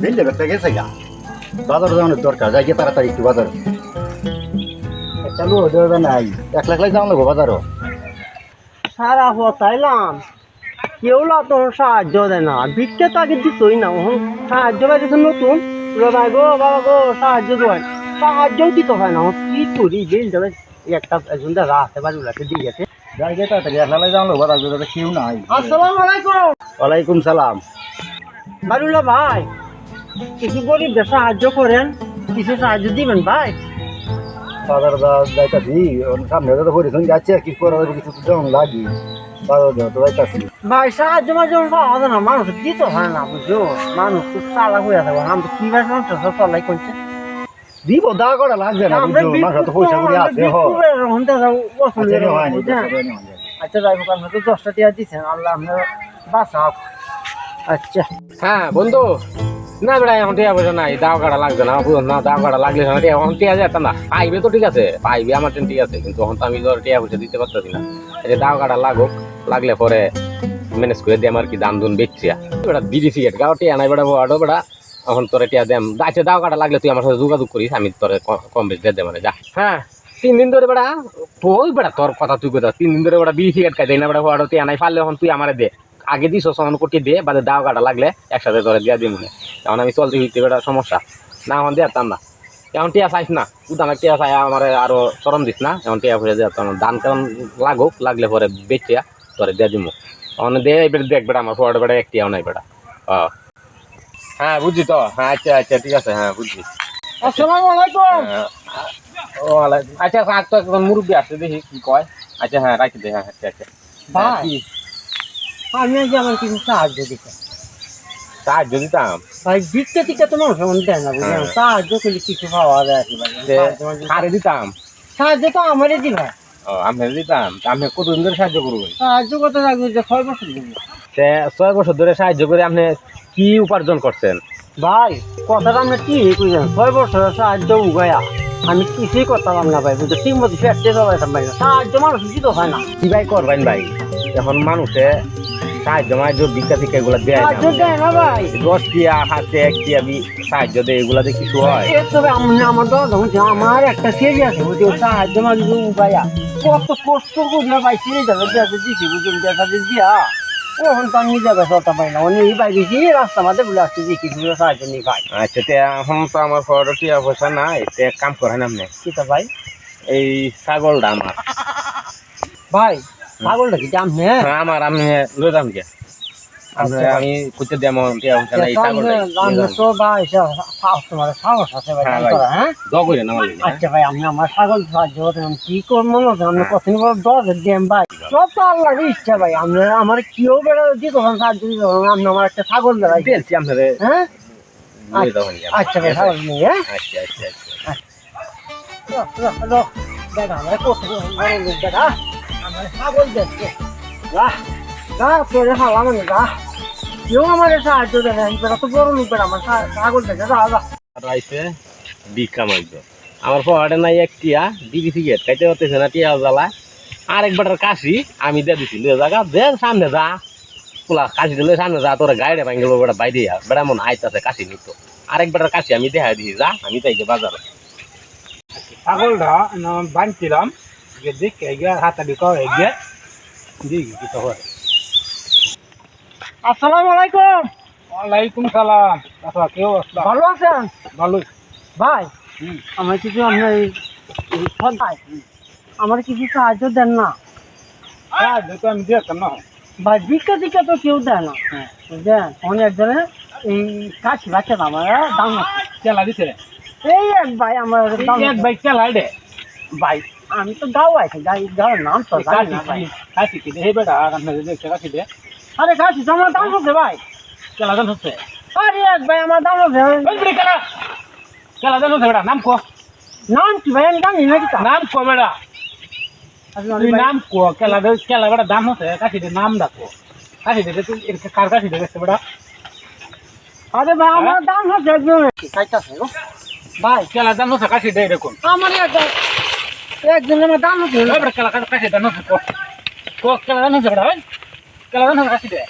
দিল্লি বেটা গেছে গা বাজার যাওয়ানোর দরকার যাই গিয়ে তাড়াতাড়ি একটু বাজার একটা লোক দেবে নাই এক লাখ লাখ যাওয়া লাগবো বাজারও সারা হতাইলাম কেউ না তোর সাহায্য দেয় না ভিক্ষে তাকে দিতই না ওহন সাহায্য পাইতেছে নতুন রোদাই গো বাবা গো সাহায্য দেয় সাহায্যও দিতে হয় না কি করি বেল দেবে একটা একজন দেখা আছে বাড়ি উলাকে দিয়ে গেছে যাই গিয়ে তাড়াতাড়ি এক লাখ লাখ যাওয়া লাগবো বাজার কেউ নাই আসসালামু আলাইকুম ওয়ালাইকুম সালাম বাড়িউল্লা ভাই কিছু গরিবদের সাহায্য করেন কিছু সাহায্য দিবেন ভাই? বাজার যাইতাছি সামনে তো পরিশ্রম যাচ্ছে কি করা কিছু তো যেমন লাগি বাজার যাওয়া তো যাইতাছি ভাই সাহায্য মাঝে পাওয়া যায় না মানুষ দিতে হয় না বুঝছ? মানুষ খুব চালাক হয়ে থাকে আমরা কি ভাই সংসার চলাই করছে। দিব দা করা লাগবে না মানুষ তো পয়সা করে আছে হ। আচ্ছা। আচ্ছা যাই হোক আপনি তো দশটা টিয়া দিচ্ছেন আল্লাহ আপনার বাঁচাও আচ্ছা। হ্যাঁ বন্ধু। না বেড়া, এখন টিয়া দাও কাটা লাগবে না না, দাও কাটা লাগলে না এখন টিয়া না। পাইবে তো ঠিক আছে, পাইবে আমার ট্রেন ঠিক আছে, কিন্তু এখন তো আমি ধর টিয়া দিতে পারতেছি না। যে দাও কাটা লাগুক, লাগলে পরে ম্যানেজ করে দিয়ে আমার কি দান দুন বেচছি বেটা দিদি সিগারেট গাও টিয়া নাই বড় এখন তোরে টিয়া দেম। আচ্ছা দাও কাটা লাগলে তুই আমার সাথে যোগাযোগ করিস, আমি তোরে কম বেশি দিয়ে মানে যা। হ্যাঁ তিন দিন ধরে বেড়া তুই বেড়া তোর কথা তুই কথা তিন দিন ধরে বেড়া বিড়ি সিগারেট খাই দেয় না বেড়া, বড় টিয়া নাই, পারলে এখন তুই আমারে দে। আগে দিস সমান কোটি দিয়ে বাদে দাও কাটা লাগলে একসাথে ধরে দিয়া দিই মনে এখন আমি চলতে ফিরতে বেটা সমস্যা। না এখন দিয়ে না। এখন টিয়া চাইস না উদান টিয়া চাই আমার আরও চরম দিস না এখন টিয়া ফুরে দিয়ে না। দান কারণ লাগুক লাগলে পরে বেচিয়া তোরে দিয়ে দিমু। এখন দে এবার দেখ বেটা আমার ফোয়ার বেটা একটিয়াও নাই বেটা ও হ্যাঁ বুঝছি তো। হ্যাঁ আচ্ছা আচ্ছা ঠিক আছে হ্যাঁ বুঝছি। আসসালামু আলাইকুম। হ্যাঁ, আলাইকুম। আচ্ছা আজ তো একজন মুরব্বী আসছে দেখি কি কয়? আচ্ছা হ্যাঁ রাখি দে হ্যাঁ আচ্ছা আচ্ছা। ভাই। আমি আজ আমার কিছু সাহায্য দিতে সাহায্য দিতাম? ভাই ভিক্ষে টিকা তো মানুষ এমন দেয় না বুঝলেন? হ্যাঁ। সাহায্য করলে কিছু পাওয়া যায় আর সারে দিতাম? সাহায্য তো আমারই ও আমি দিতাম? আমি কতদিন ধরে সাহায্য করব সাহায্য করতে থাকবে যে ছয় বছর সে ছয় বছর ধরে সাহায্য করে আপনি কি উপার্জন করছেন? ভাই কথাটা আমরা কি কইছেন। ছয় বছর সাহায্য উগায়া। আমি কিছুই করতাম না ভাই বুঝতে ঠিক মতো ভাই। সাহায্য মানুষ দিতে হয় না। কি ভাই করবেন ভাই? এখন মানুষে সাহায্য মাহায্য ভিক্ষা টিকা এগুলো দেয় না। দেয় না ভাই। দশ টিয়া হাতে এক টিয়া বি- সাহায্য দেয় এগুলাতে কিছু হয়? তবে আমি আমার হচ্ছে আমার একটা সেরি আছে বুঝছি সাহায্য মাঝে উগায়া কত কষ্ট করে ভাই যাবে দেশে দিছি বুঝুন দেশে দিয়া। ওখান তো আমি নিজে বেসরটা পাই না এই বাইরে গিয়ে রাস্তা মাঝে বলে আসছে যে কিছু সাহায্য নেই ভাই। আচ্ছা তে এখন তো আমার ফটো টিয়া পয়সা নাই তে কাম করেন আপনি। কিতা ভাই? এই ছাগলটা আমার। ভাই পাগলটা কি হ্যাঁ হ্যাঁ, আমার আমি লই যাম কে আচ্ছা। আমি কুচে দেম টিয়া পয়সা নাই ছাগলটা আমরা তো ভাই তোমার সাহস আছে ভাই হ্যাঁ, হ্যাঁ দ করে না হ্যাঁ? আচ্ছা ভাই আমি আমার ছাগল সাহায্য করতে আমি কি করব না আমি কতদিন পর দশ দেম ভাই সব তো আল্লাহর ইচ্ছা ভাই আমরা আমার কেউ বেড়া দিত সাহায্য দিত আমি আমার একটা ছাগল দাঁড়াই দিয়েছি আপনারে হ্যাঁ কে। আচ্ছা ভাই ছাগল নিয়ে হ্যাঁ আচ্ছা আচ্ছা আচ্ছা। দেখ আমরা কত বড় লোক দেখা ছাগল দেখছে মানে কেউ আমার সাহায্য বেড়া তো বড় আমার দেখে যা যা আমার নাই এক টিয়া, বিড়ি সিগারেট খাইতে পারতেছে না, টিয়া জ্বালা কাশি, আমি দিয়ে দিছি, লিয়ে জায়গা দে সামনে যা। পোলা কাশি দিলে সামনে যা, তোরা গাড়ি ভাঙ গেল, বেটা বাইরে বেড়া মন আইতাছে কাশি নিত আরেক বাটার কাশি আমি দেখা দিছি, যা, আমি তাই বাজারে। ছাগলটা বানছিলাম। যে দেখে গিয়ে হাতা দিকে গিয়ে দিই কি হয় আসসালামু আলাইকুম ওয়ালাইকুম সালাম আচ্ছা কেউ ভালো আছেন ভালো ভাই আমার কিছু আপনার ভাই আমার কিছু সাহায্য দেন না হ্যাঁ যেহেতু আমি দিয়েতাম না ভাই ভিক্ষা টিকা তো কেউ দেয় না বুঝলেন অনেক একজনে এই কাশি বাচ্চা আমার দাম কেলা দিছে এই এক ভাই আমার এক বাইক কেলা দে ভাই আমি তো গাও আছে গাই গাওয়ার নাম তো জানি না ভাই। কাশি কি হে বেটা আপনার দেখছে কাশি দে। আরে তো আমার দাম আছে ভাই। কেলা দেন হচ্ছে। আরে এক ভাই আমার দাম আছে ওই বেটা কেলা কেলা দেন হচ্ছে বেটা নাম কো। নাম কি ভাই আমি জানি না কি নাম কো বেটা। তুই নাম কো কেলা কেলা বেটা দাম হচ্ছে কাশি দে নাম ডাকো। কাশি দে তুই কার কাশি দে বেটা? আরে ভাই আমার দাম আছে একজন খাইতাছে গো। ভাই কেলা দেন হচ্ছে কাশি দে এরকম। আমার এক একজন আমার দাম আছে ওই বেটা কেলা কাশি দেন হচ্ছে কো কো কেলা দেন বেটা ওই কেলা দেন কাশি দে।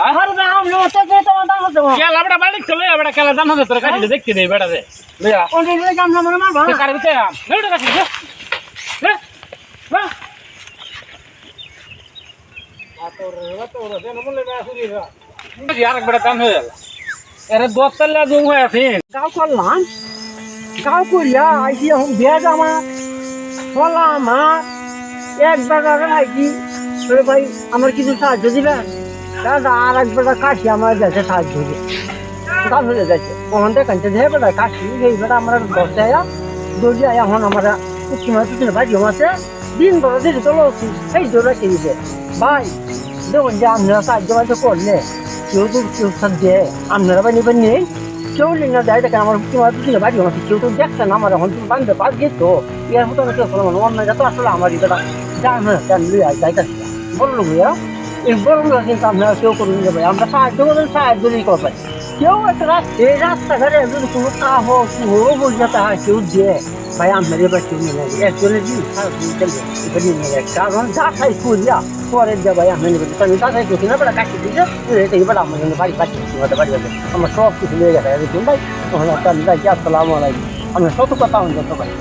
আরে ভাই আমরা তো তো তোমার দাম হচ্ছে খেলা বেটা বাড়ি চলে বেটা খেলা জানো তোর কাটিলে দেখতে দেই বেটা দে। লইয়া। কোন দিকে কাম না মানে মারবা তে কারে দিতে আম? কাটি দে হ্যাঁ হ্যাঁ হয়ে হয়ে আইসি এখন বেজ আমার ফলা আমার এক বেটা ভাইকি তোরে ভাই, আমার কিছু সাহায্য দিবেন? দাদা, আর এক বেটা কাশি আমার যাচ্ছে সাহায্য দিবে। হয়ে যাচ্ছে, ওখান থেকে কানতে ধরে বেটা কাশি, এই বেটা আমরা দশটা আয়া দৌড়ি আয়া, এখন আমরা উচ্চমায় তুই ভাই জমা আছে দিন ধরে দিতে চলো এই দৌড়া কিনছে ভাই, দেখুন যে আপনারা সাহায্য বাধ্য করলে কেউ তো কেউ সাহায্য আপনারা বানি বানি কেউ না দেয় দেখেন আমার তোমার পিছনে বাড়ি আমার কেউ তো দেখছে না আমার এখন তুমি বান্ধবে পাঁচ গেছ তো ইয়ার মতো কেউ কোনো মানে অন্য যত আসলে আমার এটা জান না জান লুই আয় যাইতাছি বলল ভাইয়া এই বলল কিন্তু আপনারা কেউ করুন যে ভাই আমরা সাহায্য করুন সাহায্য নেই করবেন কেউ একটা রাস্তা এই রাস্তাঘাটে যদি কোনো কাহ কুহো বলছে তা কেউ দিয়ে ভাই আপনার এবার কেউ নিয়ে নেবে একজনের দিন সারাদিন চলবে এবার নিয়ে নেবে কারণ যা খাই করিয়া পরের যে ভাই আমি নেবে আমি যা খাই করছি না বেটা কাটি দিয়েছে এবার আমার জন্য বাড়ি পাচ্ছি বাড়ি বাড়ি আমার সব কিছু নিয়ে গেছে। ভাই তখন একটা আসসালামু আলাইকুম। আমরা শত কথা আমি যত পারি